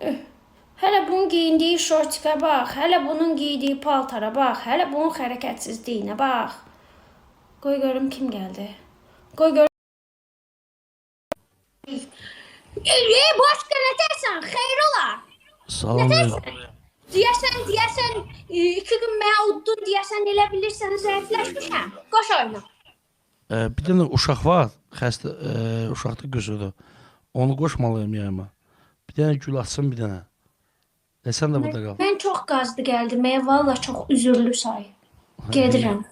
Hələ bunun geyindiyi şortika bax, hələ bunun giydiyi paltara bax, hələ bunun hərəkətsizliyinə bax. Qoy görüm kim gəldi. Qoy görüm. Ey, başqa nə deyirsən? Xeyr ola. Salam ver. Deyəsən, deyəsən, e, iki gün mənə uddun deyəsən, elə bilirsən zəifləşmişəm. Qoş oyna. Ee, bir dənə uşaq var, xəstə e, uşaqda qüsurdu. Onu qoşmalıyam yayıma. Bir dənə gül atsın bir dənə. E sən də burada qal. Mən çox qazdı gəldi. Mən valla çox üzürlü say. Gedirəm.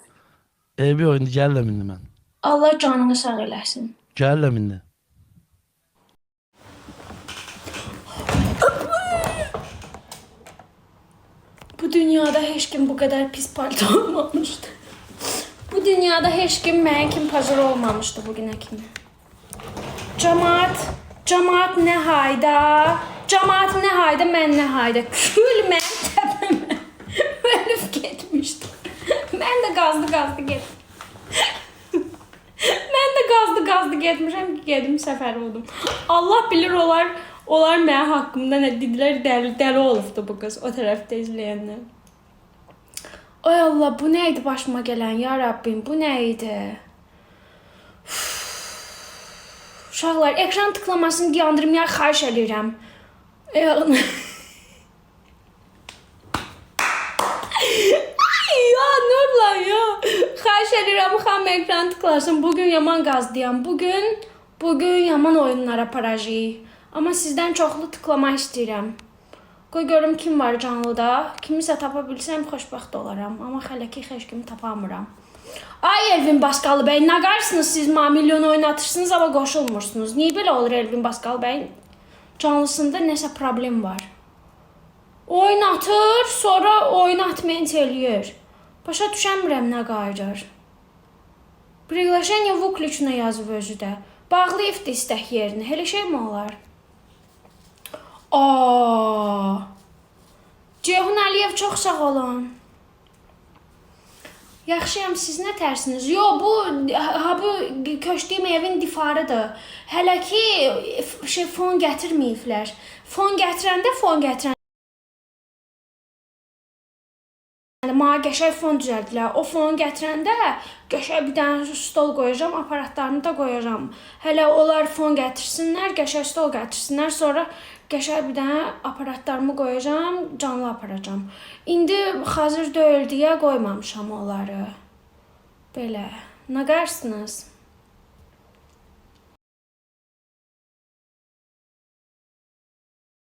E bir oyunda gəlirəm indi mən. Allah canını sağ eləsin. Gəlirəm indi. Bu dünyada heç kim bu qədər pis palto olmamışdı. Bu dünyada heç kim mənə kim pazar olmamışdı bu günə kimi. Camaat, camaat nə hayda? Camaat nə hayda, mən nə hayda? Kül mən təpəmə. Ölüb getmişdi. Mən də qazdı qazdı getdim. mən də qazdı qazdı getmişəm ki, gedim səfər oldum. Allah bilir olar onlar mənim haqqımda nə dedilər, dəli dəli olubdu bu qız o tərəfdə izləyənlər. Ay Allah, bu nə idi başıma gələn? Ya Rabbim, bu nə idi? Uşaqlar, ekran tıklamasını dayandırmaya xahiş edirəm. Ay ya Nurla ya. Xahiş edirəm xam ekran tıklasın. Bugün yaman qazdıyam. Bugün bugün yaman oyunlara parajıyıq. Amma sizdən çoxlu tıklama istəyirəm. Qoy görüm kim var canlıda. Kimisə tapa bilsəm xoşbəxt olaram. Amma hələ ki heç kimi tapamıram. Ay Elvin Baskalı bəy, nə qarsınız siz ma milyon oynatırsınız amma qoşulmursunuz. Niyə belə olur Elvin Baskalı bəy? Canlısında nəsə problem var. Oynatır, sonra oynatmayınc eləyir. Başa düşəmirəm nə qayırır. Приглашение выключено yazıb özü də. Bağlayıbdı istək yerini. Elə şey mi olar? Aa! Ceyhun Əliyev çox sağ olun. Yaxşıyam, siz nə tərsiniz? Yo, bu ha bu köçdüyüm evin difarıdır. Hələ ki şey fon gətirməyiblər. Fon gətirəndə fon gətirəndə Yəni mənə qəşəng fon düzəldilər. O fonu gətirəndə qəşəng bir dənə stol qoyacağam, aparatlarımı da qoyacağam. Hələ onlar fon gətirsinlər, qəşəng stol gətirsinlər, sonra qəşəng bir dənə aparatlarımı qoyacağam, canlı aparacağam. İndi hazır deyil deyə qoymamışam onları. Belə. Nə qarsınız?